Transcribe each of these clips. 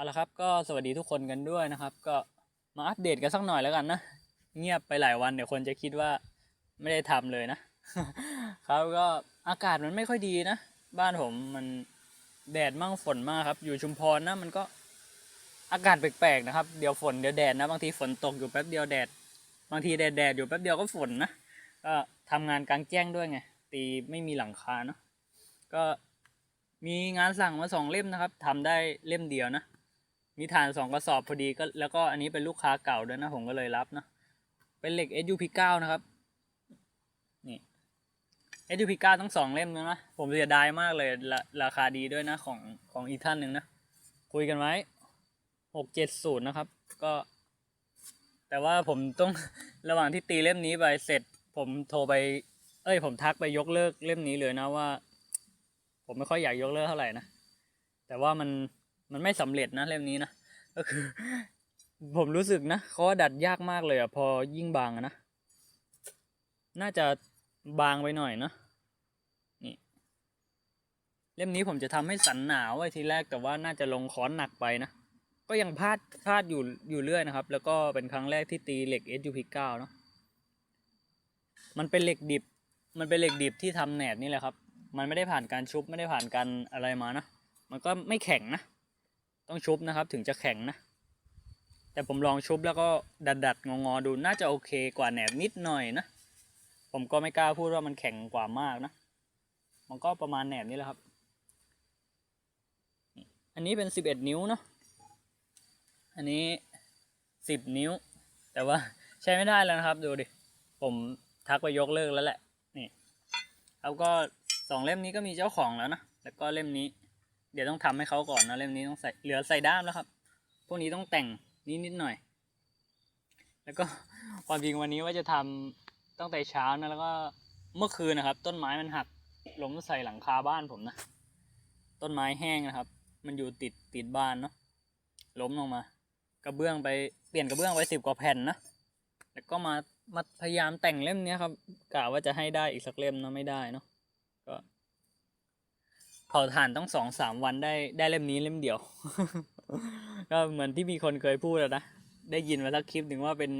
เอาละครับก็สวัสดีทุกคนกันด้วยนะครับ ก็มาอัปเดตกันสักหน่อยแล้วกันนะ เงียบไปหลายวันเดี๋ยวคนจะคิดว่าไม่ได้ทำเลยนะครับก็อากาศมันไม่ค่อยดีนะ บ้านผมมันแดดมั่งฝนมากครับ อยู่ชุมพรนะมันก็อากาศแปลกๆนะครับเดี๋ยวฝนเดี๋ยวแดดนะบางทีฝนตกอยู่แป๊บเดียวแดด บางทีแดดแดดอยู่แป๊บเดียวก็ฝนนะก็ทำงานกลางแจ้งด้วยไงตีไม่มีหลังคาเนาะก็มีงานสั่งมาสองเล่มนะครับทำได้เล่มเดียวนะ มีฐานสองกระสอบพอดีก็แล้วก็อันนี้เป็นลูกค้าเก่าด้วยนะผมก็เลยรับนะเป็นเหล็ก SUP9 นะครับนี่ SUP9 ทั้งสองเล่มเลยนะผมเสียดายมากเลยราราคาดีด้วยนะของของอีกท่านหนึ่งนะคุยกันไว้หกเจ็ดศูนย์นะครับ ก็ แต่ว่าผมต้องระหว่างที่ตีเล่มนี้ไปเสร็จ ผมโทรไป เอ้ย ผมทักไปยกเลิกเล่มนี้เลยนะว่า ผมไม่ค่อยอยากยกเลิกเท่าไหร่นะแต่ว่ามัน มันไม่สำเร็จนะเล่มนี้นะก็คือ ผมรู้สึกนะเขาดัดยากมากเลยอะพอยิ่งบางนะน่าจะบางไปหน่อยนะนี่ เล่มนี้ผมจะทำให้สันหนาไว้ทีแรกแต่ว่าน่าจะลงค้อนหนักไปนะก็ยังพลาดพลาดอยู่อยู่เรื่อยนะครับ แล้วก็เป็นครั้งแรกที่ตีเหล็ก SUP9 เนาะมันเป็นเหล็กดิบ มันเป็นเหล็กดิบที่ทำแหนบนี่แหละครับ มันไม่ได้ผ่านการชุบไม่ได้ผ่านการอะไรมานะ มันก็ไม่แข็งนะ ต้องชุบนะครับถึงจะแข็งนะ แต่ผมลองชุบแล้วก็ดัดดัดๆงอดูน่าจะโอเคกว่าแหนบนิดหน่อยนะ ผมก็ไม่กล้าพูดว่ามันแข็งกว่ามากนะ มันก็ประมาณแหนบนี้แหละครับ อันนี้เป็นสิบเอ็ดนิ้วเนาะ อันนี้สิบนิ้ว แต่ว่าใช้ไม่ได้แล้วนะครับ ดูดิ ผมทักไปยกเลิกแล้วแหละ นี่แล้วก็สองเล่มนี้ก็มีเจ้าของแล้วนะ แล้วก็เล่มนี้ เดี๋ยวต้องทำให้เขาก่อนนะเล่มนี้ต้องใส่เหลือใส่ด้ามแล้วครับ พวกนี้ต้องแต่งนิดนิดหน่อย แล้วก็ความจริงวันนี้ว่าจะทำตั้งแต่เช้านะแล้วก็เมื่อคืนนะครับ ต้นไม้มันหักล้มใส่หลังคาบ้านผมนะต้นไม้แห้งนะครับ มันอยู่ติดติดบ้านเนาะล้มลงมา กระเบื้องไปเปลี่ยนกระเบื้องไปสิบกว่าแผ่นนะแล้วก็มามาพยายามแต่งเล่มนี้ครับกะว่าจะให้ได้อีกสักเล่มเนาะไม่ได้เนาะ เผาถ่านต้องสองสามวันได้ได้เล่มนี้เล่มเดียว ก็เหมือนที่มีคนเคยพูดอะนะได้ยินมาสักคลิปหนึ่งว่าเป็น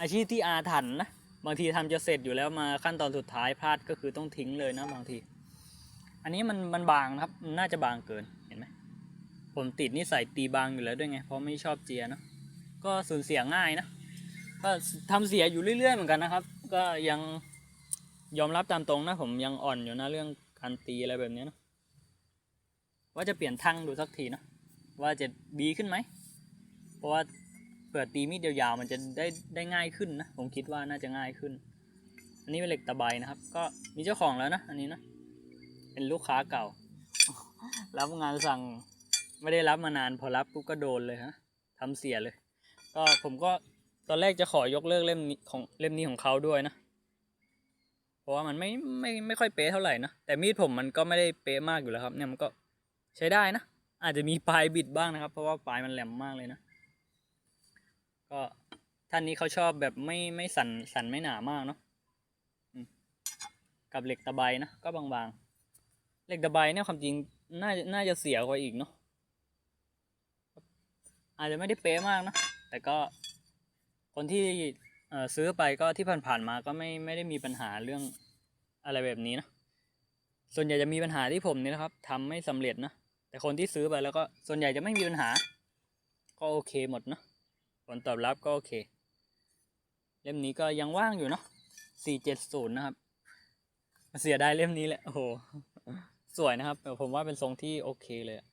อาชีพที่อาถรรพ์นะบางทีทำจะเสร็จอยู่แล้วมาขั้นตอนสุดท้ายพลาดก็คือต้องทิ้งเลยนะบางที อันนี้มันมันบางนะครับมันน่าจะบางเกินเห็นไหมผมติดนิสัยตีบางอยู่แล้วด้วยไงเพราะไม่ชอบเจียเนะก็สูญเสียง่ายนะก็ทำเสียอยู่เรื่อย ๆ เหมือนกันนะครับ ก็ยังยอมรับตามตรงนะผมยังอ่อนอยู่นะเรื่องการตีอะไรแบบนี้นะ ว่าจะเปลี่ยนทั้งดูสักทีเนอะว่าจะดีขึ้นไหม เพราะว่าเผื่อตีมีดยาวๆมันจะได้ได้ง่ายขึ้นนะผมคิดว่าน่าจะง่ายขึ้น อันนี้เป็นเหล็กตะไบนะครับ ก็มีเจ้าของแล้วนะอันนี้นะเป็นลูกค้าเก่า รับงานสั่งไม่ได้รับมานานพอรับปุ๊บก็โดนเลยฮะทำเสียเลย ก็ผมก็ตอนแรกจะขอยกเลิกเล่มนี้ของเล่มนี้ของเขาด้วยนะเพราะว่ามันไม่ไม่ไม่ค่อยเป๊ะเท่าไหร่นะแต่มีดผมมันก็ไม่ได้เป๊ะมากอยู่แล้วครับเนี่ยมันก็ ใช้ได้นะ อาจจะมีปลายบิดบ้างนะครับ เพราะว่าปลายมันแหลมมากเลยนะ ก็ท่านนี้เขาชอบแบบไม่ไม่สันสันไม่หนามากเนาะกับเหล็กตะไบนะก็บางๆ เหล็กตะไบเนี่ยความจริงน่าจะน่าจะเสียกว่าอีกเนาะอาจจะไม่ได้เป๊ะมากนะแต่ก็คนที่ซื้อไปก็ที่ผ่านๆมาก็ไม่ไม่ได้มีปัญหาเรื่องอะไรแบบนี้นะ ส่วนใหญ่จะมีปัญหาที่ผมนี่นะครับทำไม่สำเร็จนะ แต่คนที่ซื้อไปแล้วก็ส่วนใหญ่จะไม่มีปัญหา ก็โอเคหมดเนอะผลตอบรับก็โอเค เล่มนี้ก็ยังว่างอยู่เนาะสี่เจ็ดศูนย์นะครับ เสียดายเล่มนี้แหละ โอ้โห สวยนะครับแต่ผมว่าเป็นทรงที่โอเคเลยอะ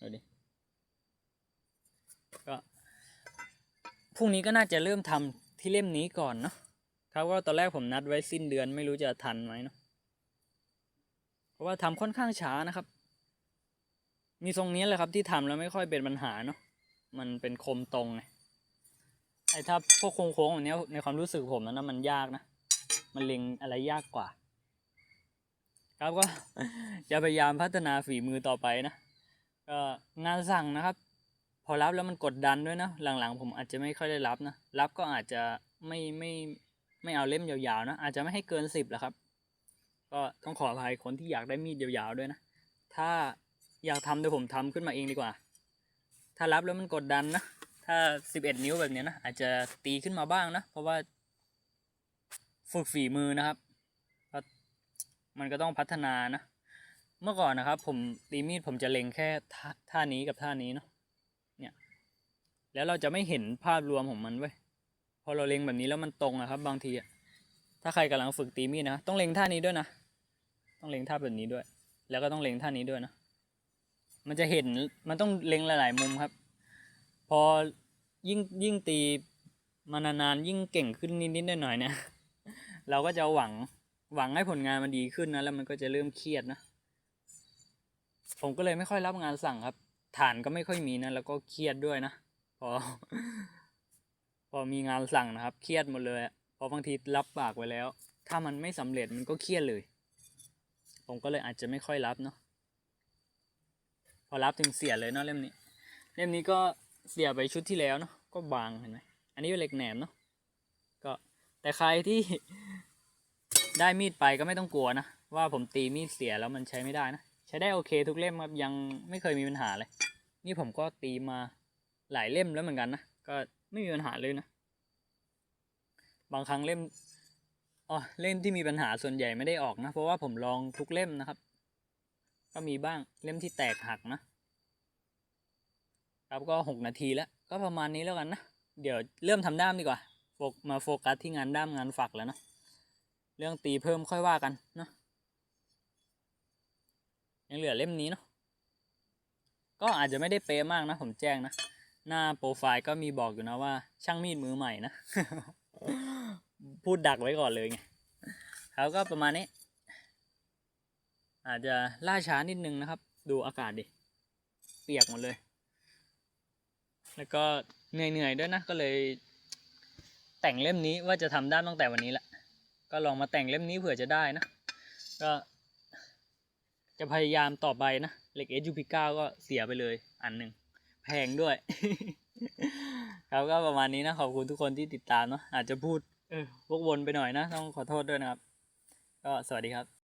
ดูดิก็พรุ่งนี้ก็น่าจะเริ่มทำที่เล่มนี้ก่อนเนาะครับว่าตอนแรกผมนัดไว้สิ้นเดือนไม่รู้จะทันไหมเนาะเพราะว่าทำค่อนข้างช้านะครับ มีทรงนี้แหละครับที่ทำแล้วไม่ค่อยเป็นปัญหาเนาะมันเป็นคมตรงไงไอ้ถ้าพวกโค้งๆแบบนี้ในความรู้สึกผมนะนะมันยากนะ มันเล็งอะไรยากกว่า ครับก็จะพยายามพัฒนาฝีมือต่อไปนะก็งานสั่งนะครับ พอรับแล้วมันกดดันด้วยนะ หลังๆ ผมอาจจะไม่ค่อยได้รับนะ รับก็อาจจะไม่ไม่ไม่เอาเล่มยาวๆนะ อาจจะไม่ให้เกินสิบแหละครับ ก็ต้องขออภัยคนที่อยากได้มีดยาวๆด้วยนะ ถ้า อยากทำเดี๋ยวผมทำขึ้นมาเองดีกว่า ถ้ารับแล้วมันกดดันนะ ถ้าสิบเอ็ดนิ้วแบบนี้นะ อาจจะตีขึ้นมาบ้างนะ เพราะว่าฝึกฝีมือนะครับ มันก็ต้องพัฒนานะ เมื่อก่อนนะครับ ผมตีมีดผมจะเล็งแค่ท่าทานี้กับท่านี้เนาะ เนี่ย แล้วเราจะไม่เห็นภาพรวมของมันเว้ย พอเราเล็งแบบนี้แล้วมันตรงอะครับ บางทีอะถ้าใครกำลังฝึกตีมีดนะ ต้องเล็งท่านี้ด้วยนะ ต้องเล็งท่าแบบนี้ด้วย แล้วก็ต้องเล็งท่านี้ด้วยนะ มันจะเห็นมันต้องเล็งหลาย ๆ มุมครับ พอยิ่งยิ่งตีมานานๆยิ่งเก่งขึ้นนิดๆหน่อยๆเนี่ยเราก็จะหวังหวังให้ผลงานมันดีขึ้นนะแล้วมันก็จะเริ่มเครียดนะ ผมก็เลยไม่ค่อยรับงานสั่งครับ ฐานก็ไม่ค่อยมีนะแล้วก็เครียดด้วยนะพอ พอมีงานสั่งนะครับ เครียดหมดเลยพอบางทีรับปากไว้แล้ว ถ้ามันไม่สำเร็จมันก็เครียดเลย ผมก็เลยอาจจะไม่ค่อยรับเนาะ พอรับถึงเสียเลยเนาะเล่มนี้ เล่มนี้ก็เสียไปชุดที่แล้วเนาะก็บางเห็นไหมอันนี้เป็นเหล็กแหนมเนาะก็แต่ใครที่ได้มีดไปก็ไม่ต้องกลัวนะว่าผมตีมีดเสียแล้วมันใช้ไม่ได้นะใช้ได้โอเคทุกเล่มครับยังไม่เคยมีปัญหาเลย นี่ผมก็ตีมาหลายเล่มแล้วเหมือนกันนะก็ไม่มีปัญหาเลยนะบางครั้งเล่มอ๋อเล่มที่มีปัญหาส่วนใหญ่ไม่ได้ออกนะ เพราะว่าผมลองทุกเล่มนะครับ ก็มีบ้างเล่มที่แตกหักนะครับก็หกนาทีแล้ว ก็ประมาณนี้แล้วกันนะ เดี๋ยวเริ่มทำด้ามดีกว่าโฟกมาโฟกัสที่งานด้ามงานฝักแล้วนะ เรื่องตีเพิ่มค่อยว่ากันนะยังเหลือเล่มนี้เนาะก็อาจจะไม่ได้เป๊ะมากนะ ผมแจ้งนะ หน้าโปรไฟล์ก็มีบอกอยู่นะว่า ช่างมีดมือใหม่นะ พูดดักไว้ก่อนเลยไงครับก็ประมาณนี้ อาจจะล่าช้านิดนึงนะครับ ดูอากาศดิ เปียกหมดเลย แล้วก็เหนื่อยๆด้วยนะ ก็เลย แต่งเล่มนี้ว่าจะทำได้ตั้งแต่วันนี้แหละ ก็ลองมาแต่งเล่มนี้เผื่อจะได้นะ ก็จะพยายามต่อไปนะเหล็ก SUP9 ก็เสียไปเลย อันหนึ่งแพงด้วยครับก็ประมาณนี้นะ ขอบคุณทุกคนที่ติดตามเนาะอาจจะพูดเออวกวนไปหน่อยนะ ต้องขอโทษด้วยนะครับ ก็สวัสดีครับ